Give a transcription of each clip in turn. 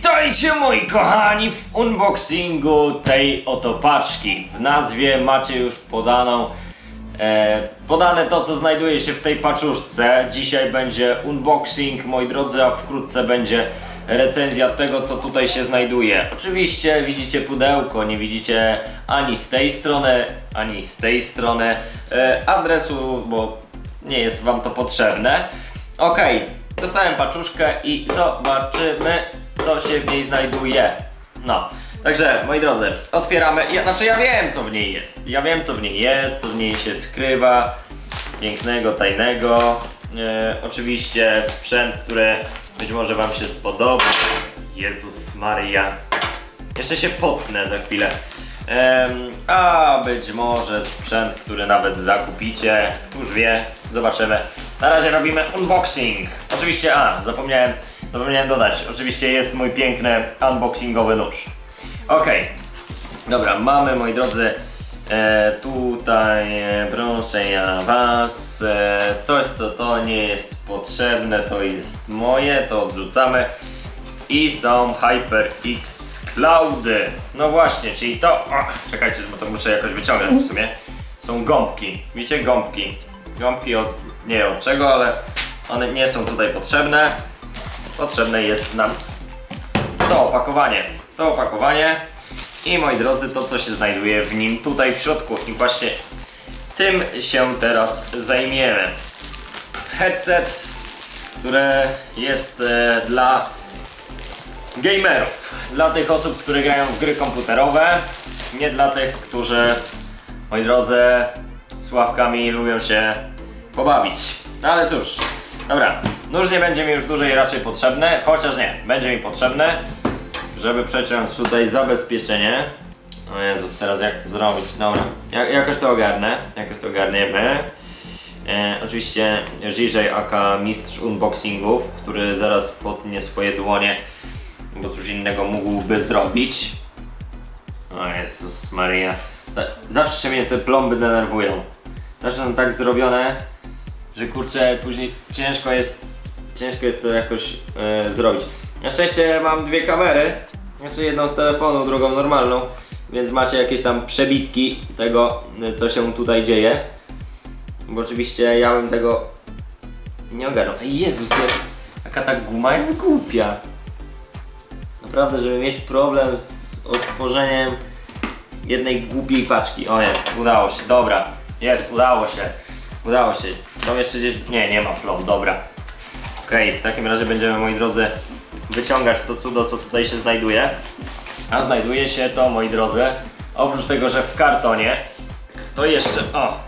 Witajcie moi kochani w unboxingu tej oto paczki. W nazwie macie już podaną e, podane to co znajduje się w tej paczuszce. Dzisiaj będzie unboxing moi drodzy, a wkrótce będzie recenzja tego co tutaj się znajduje. Oczywiście widzicie pudełko, nie widzicie ani z tej strony, ani z tej strony e, adresu, bo nie jest wam to potrzebne. Okej, dostałem paczuszkę i zobaczymy co się w niej znajduje. No, także moi drodzy, otwieramy. Ja, znaczy ja wiem co w niej jest. Ja wiem co w niej jest, co w niej się skrywa. Pięknego, tajnego. E, oczywiście sprzęt, który być może wam się spodoba. Jezus Maria. Jeszcze się potnę za chwilę. Em, a być może sprzęt, który nawet zakupicie. Już wie, zobaczymy. Na razie robimy unboxing. Oczywiście, a zapomniałem, zapomniałem dodać. Oczywiście jest mój piękny unboxingowy nóż. Okej. Dobra, mamy moi drodzy e, tutaj e, proszę ja was e, coś co to nie jest potrzebne to jest moje, to odrzucamy i są HyperX Cloudy. No właśnie, czyli to. O, czekajcie, bo to muszę jakoś wyciągnąć w sumie. Są gąbki. Widzicie, gąbki. Gąbki od. nie od czego, ale one nie są tutaj potrzebne. Potrzebne jest nam to opakowanie. To opakowanie. I moi drodzy, to co się znajduje w nim tutaj w środku. I właśnie tym się teraz zajmiemy. Headset, które jest e, dla gamerów. Dla tych osób, które grają w gry komputerowe, nie dla tych, którzy, moi drodzy, sławkami lubią się pobawić. No ale cóż, dobra, nóż nie będzie mi już dłużej raczej potrzebny, chociaż nie, będzie mi potrzebny, żeby przeciąć tutaj zabezpieczenie. O Jezus, teraz jak to zrobić? Dobra, ja, jakoś to ogarnę, jakoś to ogarniemy. E, oczywiście Żyżej aka mistrz unboxingów, który zaraz potnie swoje dłonie bo cóż innego mógłby zrobić. O Jezus Maria. Zawsze mnie te plomby denerwują. Zawsze są tak zrobione, że kurczę, później ciężko jest, ciężko jest to jakoś e, zrobić. Na szczęście mam dwie kamery, znaczy jedną z telefonu, drugą normalną, więc macie jakieś tam przebitki tego, e, co się tutaj dzieje. Bo oczywiście ja bym tego nie ogarnął. Jezus, jak- jaka ta guma jest głupia. Naprawdę, żeby mieć problem z otworzeniem jednej głupiej paczki. O jest, udało się, dobra. Jest, udało się. Udało się. Są jeszcze gdzieś... Nie, nie ma plom, dobra. Okej, w takim razie będziemy, moi drodzy, wyciągać to cudo, co tutaj się znajduje. A znajduje się to, moi drodzy, oprócz tego, że w kartonie, to jeszcze... O!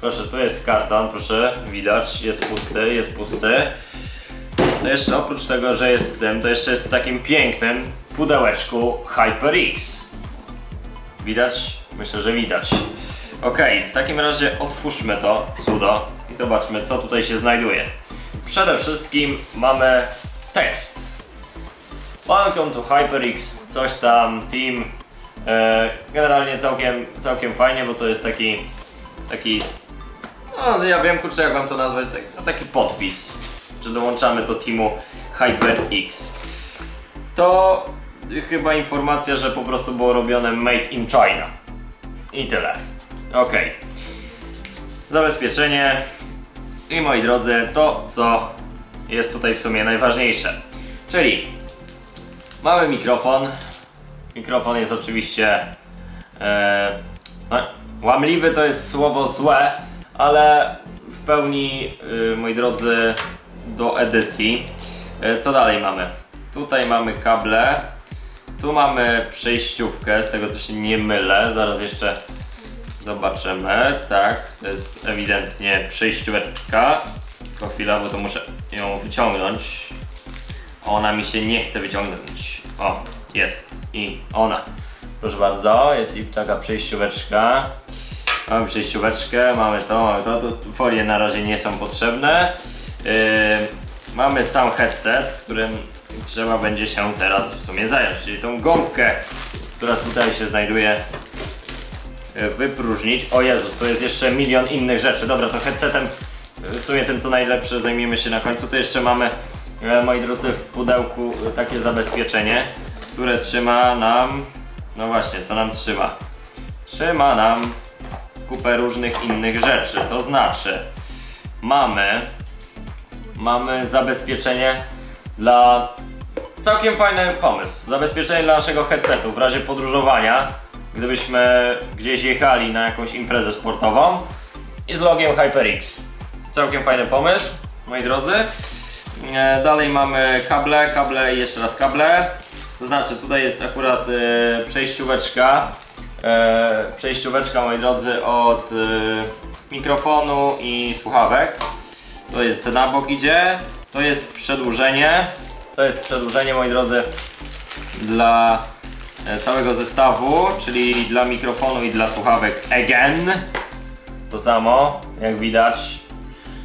Proszę, tu jest karton, proszę, widać, jest pusty, jest pusty. To jeszcze oprócz tego, że jest w tym, to jeszcze jest w takim pięknym pudełeczku HyperX. Widać? Myślę, że widać. Ok, w takim razie otwórzmy to cudo i zobaczmy, co tutaj się znajduje. Przede wszystkim mamy tekst. Welcome to HyperX, coś tam, team. E, generalnie całkiem, całkiem fajnie, bo to jest taki, taki no, ja wiem, kurczę, jak wam to nazwać, tak, no, taki podpis, że dołączamy do teamu HyperX. To chyba informacja, że po prostu było robione made in China. I tyle. Ok. Zabezpieczenie. I moi drodzy, to co jest tutaj w sumie najważniejsze. Czyli mamy mikrofon. Mikrofon jest oczywiście e, no, łamliwy to jest słowo złe, ale w pełni, y, moi drodzy, do edycji. E, Co dalej mamy? Tutaj mamy kable, tu mamy przejściówkę, z tego co się nie mylę, zaraz jeszcze zobaczymy. Tak, to jest ewidentnie przejścióweczka. Tylko chwila, bo to muszę ją wyciągnąć. Ona mi się nie chce wyciągnąć. O, jest i ona. Proszę bardzo, jest i taka przejścióweczka. Mamy przejścióweczkę, mamy to, mamy to, to folie na razie nie są potrzebne. Yy, mamy sam headset, którym trzeba będzie się teraz w sumie zająć, czyli tą gąbkę, która tutaj się znajduje wypróżnić. O Jezus, to jest jeszcze milion innych rzeczy. Dobra, to headsetem, yy, w sumie tym co najlepsze zajmiemy się na końcu. Tu jeszcze mamy e, moi drodzy, w pudełku e, takie zabezpieczenie, które trzyma nam, no właśnie, co nam trzyma? Trzyma nam kupę różnych innych rzeczy, to znaczy mamy, mamy zabezpieczenie dla, całkiem fajny pomysł, zabezpieczenie dla naszego headsetu w razie podróżowania, gdybyśmy gdzieś jechali na jakąś imprezę sportową i z logiem HyperX. Całkiem fajny pomysł, moi drodzy. E, Dalej mamy kable, kable i jeszcze raz kable. To znaczy tutaj jest akurat e, przejścióweczka. E, przejścióweczka, moi drodzy, od mikrofonu i słuchawek. To jest na bok idzie. To jest przedłużenie. To jest przedłużenie, moi drodzy, dla całego zestawu, czyli dla mikrofonu i dla słuchawek again. To samo, jak widać.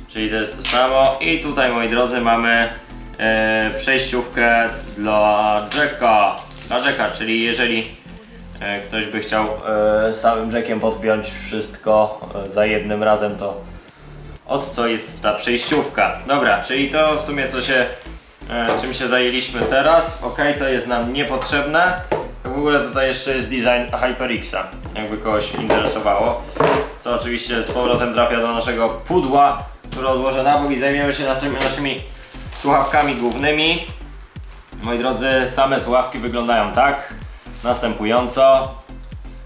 Czyli to jest to samo. I tutaj, moi drodzy, mamy e, przejściówkę dla jacka. Dla jacka, czyli jeżeli e, ktoś by chciał e, samym jackiem podpiąć wszystko e, za jednym razem, to od co jest ta przejściówka. Dobra, czyli to w sumie co się, e, czym się zajęliśmy teraz. Ok, to jest nam niepotrzebne. W ogóle tutaj jeszcze jest design HyperX'a, jakby kogoś interesowało. Co oczywiście z powrotem trafia do naszego pudła, które odłożę na bok i zajmiemy się naszymi, naszymi słuchawkami głównymi. Moi drodzy, same słuchawki wyglądają tak, następująco.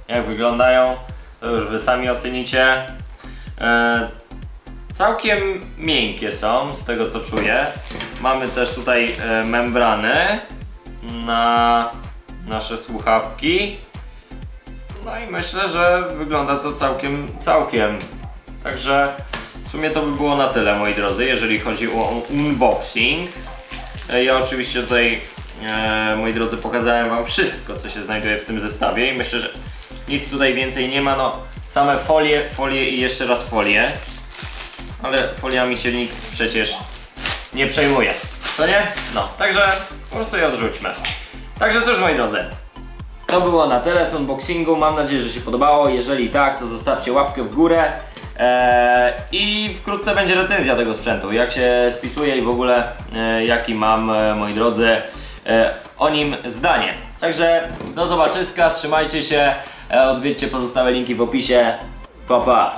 Jak wyglądają, to już wy sami ocenicie. E, Całkiem miękkie są, z tego co czuję. Mamy też tutaj e, membrany na nasze słuchawki. No i myślę, że wygląda to całkiem, całkiem. Także w sumie to by było na tyle, moi drodzy, jeżeli chodzi o unboxing. E, Ja oczywiście tutaj, e, moi drodzy, pokazałem wam wszystko, co się znajduje w tym zestawie i myślę, że nic tutaj więcej nie ma. No, same folie, folie i jeszcze raz folie ale foliami się nikt przecież nie przejmuje. Co nie? No, także po prostu je odrzućmy. Także cóż moi drodzy, to było na tyle z unboxingu. Mam nadzieję, że się podobało. Jeżeli tak, to zostawcie łapkę w górę. Eee, I wkrótce będzie recenzja tego sprzętu, jak się spisuje i w ogóle e, jaki mam, e, moi drodzy, e, o nim zdanie. Także do zobaczyska, trzymajcie się, e, odwiedźcie pozostałe linki w opisie. Pa, pa.